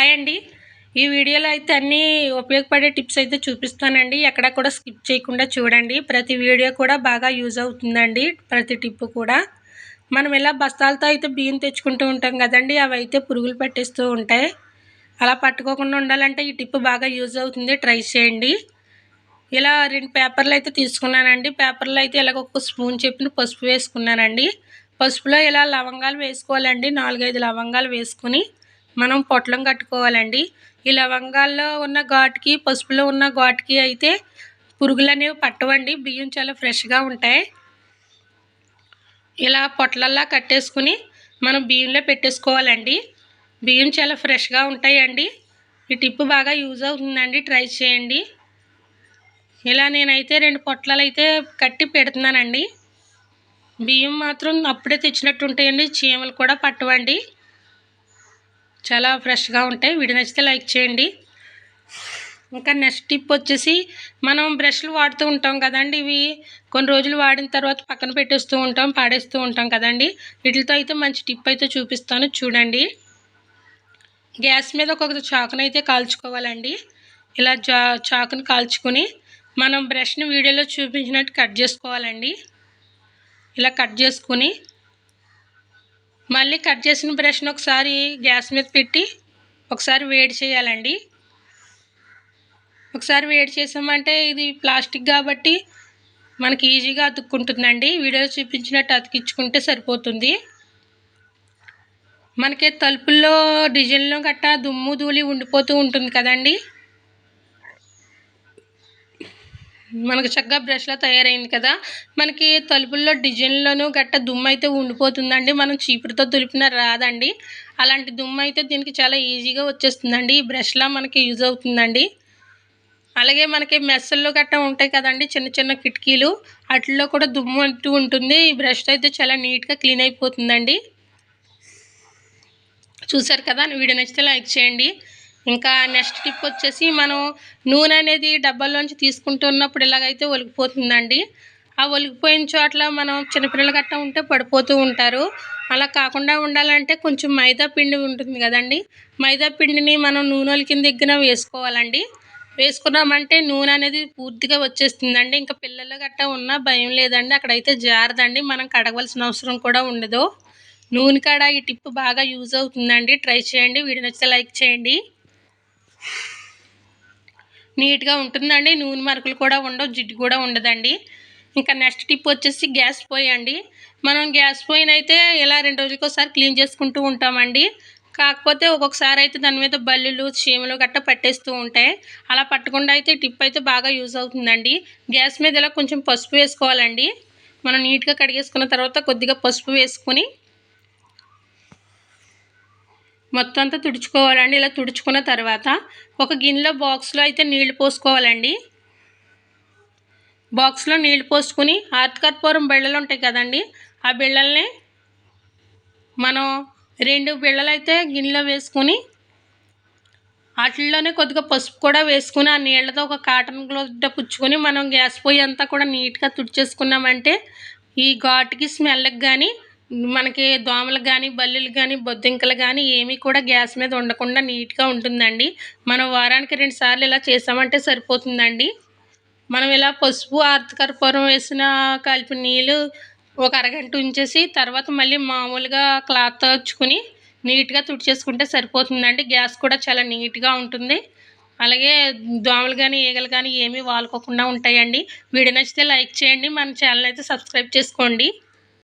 Hi అండి. ఈ వీడియోలో అయితే అన్నీ ఉపయోగపడే టిప్స్ అయితే చూపిస్తానండి. ఎక్కడ కూడా స్కిప్ చేయకుండా చూడండి. ప్రతి వీడియో కూడా బాగా యూజ్ అవుతుందండి ప్రతి టిప్ కూడా. మనం ఇలా బస్తాలతో అయితే బియ్యం తెచ్చుకుంటూ ఉంటాం కదండి అవి అయితే పురుగులు పట్టేస్తూ ఉంటాయి. అలా పట్టుకోకుండా ఉండాలంటే ఈ టిప్ బాగా యూజ్ అవుతుంది. ట్రై చేయండి. ఇలా రెండు పేపర్లు అయితే తీసుకున్నానండి. పేపర్లో అయితే ఇలాగ ఒక స్పూన్ చెప్పిన పసుపు వేసుకున్నానండి. పసుపులో ఇలా లవంగాలు వేసుకోవాలండి. నాలుగైదు లవంగాలు వేసుకుని మనం పొట్లం కట్టుకోవాలండి. ఈ లవంగాల్లో ఉన్న ఘాటుకి పసుపులో ఉన్న ఘాటుకి అయితే పురుగులు అనేవి పట్టవండి. బియ్యం చాలా ఫ్రెష్గా ఉంటాయి. ఇలా పొట్లల్లా కట్టేసుకుని మనం బియ్యంలో పెట్టేసుకోవాలండి. బియ్యం చాలా ఫ్రెష్గా ఉంటాయండి. ఈ టిప్ బాగా యూజ్ అవుతుందండి. ట్రై చేయండి. ఇలా నేనైతే రెండు పొట్లాలు అయితే కట్టి పెడుతున్నానండి. బియ్యం మాత్రం అప్పుడే తెచ్చినట్టు ఉంటాయండి. చీమలు కూడా పట్టవండి. చాలా ఫ్రెష్గా ఉంటాయి. వీడియో నచ్చితే లైక్ చేయండి. ఇంకా నెక్స్ట్ టిప్ వచ్చేసి మనం బ్రష్లు వాడుతూ ఉంటాం కదండి. ఇవి కొన్ని రోజులు వాడిన తర్వాత పక్కన పెట్టేస్తూ ఉంటాం పాడేస్తూ ఉంటాం కదండి. వీటితో అయితే మంచి టిప్ అయితే చూపిస్తాను. చూడండి. గ్యాస్ మీద ఒక్కొక్క చాకును అయితే కాల్చుకోవాలండి. ఇలా జా చాకుని కాల్చుకొని మనం బ్రష్ని వీడియోలో చూపించినట్టు కట్ చేసుకోవాలండి. ఇలా కట్ చేసుకుని మళ్ళీ కట్ చేసిన బ్రష్ని ఒకసారి గ్యాస్ మీద పెట్టి ఒకసారి వేడి చేయాలండి. ఒకసారి వేడి చేసామంటే ఇది ప్లాస్టిక్ కాబట్టి మనకి ఈజీగా అతుక్కుంటుందండి. వీడియో చూపించినట్టు అతికించుకుంటే సరిపోతుంది. మనకి తలుపుల్లో డిజైన్లో గట్టా దుమ్ము ధూళి ఉండిపోతూ ఉంటుంది కదండి. మనకు చక్కగా బ్రష్లో తయారైంది కదా. మనకి తలుపుల్లో డిజైన్లోనూ గట్ట దుమ్ము అయితే ఉండిపోతుందండి. మనం చీపురుతో దులిపిన రాదండి. అలాంటి దుమ్ము అయితే దీనికి చాలా ఈజీగా వచ్చేస్తుందండి. ఈ బ్రష్లా మనకి యూజ్ అవుతుందండి. అలాగే మనకి మెస్సుల్లో గట్ట ఉంటాయి కదండి చిన్న చిన్న కిటికీలు. వాటిల్లో కూడా దుమ్ము అంటూ ఉంటుంది. ఈ బ్రష్ అయితే చాలా నీట్గా క్లీన్ అయిపోతుందండి. చూసారు కదా? వీడియో నచ్చితే లైక్ చేయండి. ఇంకా నెక్స్ట్ టిప్ వచ్చేసి మనం నూనె అనేది డబ్బాల్లోంచి తీసుకుంటున్నప్పుడు ఇలాగైతే ఒలిగిపోతుందండి ఆ ఒలిగిపోయిన చోట్ల మనం చిన్నపిల్లలు గట్టా ఉంటే పడిపోతూ ఉంటారు. అలా కాకుండా ఉండాలంటే కొంచెం మైదా పిండి ఉంటుంది కదండి మైదా పిండిని మనం నూనె కింద దగ్గర వేసుకోవాలండి. వేసుకున్నామంటే నూనె అనేది పూర్తిగా వచ్చేస్తుందండి. ఇంకా పిల్లలు గట్టా ఉన్నా భయం లేదండి అక్కడైతే జారదండి మనం కడగవలసిన అవసరం కూడా ఉండదు. నూనె కాడ ఈ టిప్ బాగా యూజ్ అవుతుందండి. ట్రై చేయండి వీడియో నచ్చితే లైక్ చేయండి. నీట్గా ఉంటుందండి. నూనె మరకలు కూడా ఉండవు జిడ్డు కూడా ఉండదండి. ఇంకా నెక్స్ట్ టిప్ వచ్చేసి గ్యాస్ పొయ్యి అండి. మనం గ్యాస్ పొయ్యిని అయితే ఇలా రెండు రోజులకి ఒకసారి క్లీన్ చేసుకుంటూ ఉంటామండి. కాకపోతే ఒక్కొక్కసారి అయితే దాని మీద బల్లులు చీమలు గట్ట పట్టేస్తూ ఉంటాయి. అలా పట్టకుండా అయితే టిప్ అయితే బాగా యూజ్ అవుతుందండి. గ్యాస్ మీద ఇలా కొంచెం పసుపు వేసుకోవాలండి. మనం నీట్గా కడిగేసుకున్న తర్వాత కొద్దిగా పసుపు వేసుకొని మొత్తం అంతా తుడుచుకోవాలండి. ఇలా తుడుచుకున్న తర్వాత ఒక గిన్నెలో బాక్స్లో అయితే నీళ్ళు పోసుకోవాలండి. బాక్స్లో నీళ్ళు పోసుకుని ఆర్తకర్పూరం బిళ్ళలు ఉంటాయి కదండి ఆ బిళ్ళల్ని మనం రెండు బిళ్ళలు అయితే గిన్నెలో వేసుకుని వాటిల్లోనే కొద్దిగా పసుపు కూడా వేసుకుని ఆ నీళ్ళతో ఒక కాటన్ గ్లోట పుచ్చుకొని మనం గ్యాస్ పొయ్యి అంతా కూడా నీట్గా తుడిచేసుకున్నామంటే ఈ ఘాటుకి స్మెల్కి కానీ మనకి దోమలు కానీ బల్లులు కానీ బొద్దింకలు కానీ ఏమీ కూడా గ్యాస్ మీద ఉండకుండా నీట్గా ఉంటుందండి. మనం వారానికి రెండు సార్లు ఇలా చేసామంటే సరిపోతుందండి. మనం ఇలా పసుపు ఆర్తకర్పూరం వేసిన కలిపి నీళ్ళు ఒక అరగంట ఉంచేసి తర్వాత మళ్ళీ మామూలుగా క్లాత్ వచ్చుకుని నీట్గా తుడిచేసుకుంటే సరిపోతుందండి. గ్యాస్ కూడా చాలా నీట్గా ఉంటుంది. అలాగే దోమలు కానీ ఈగలు కానీ ఏమీ వాలుకోకుండా ఉంటాయండి. వీడియో నచ్చితే లైక్ చేయండి. మన ఛానల్ అయితే సబ్స్క్రైబ్ చేసుకోండి.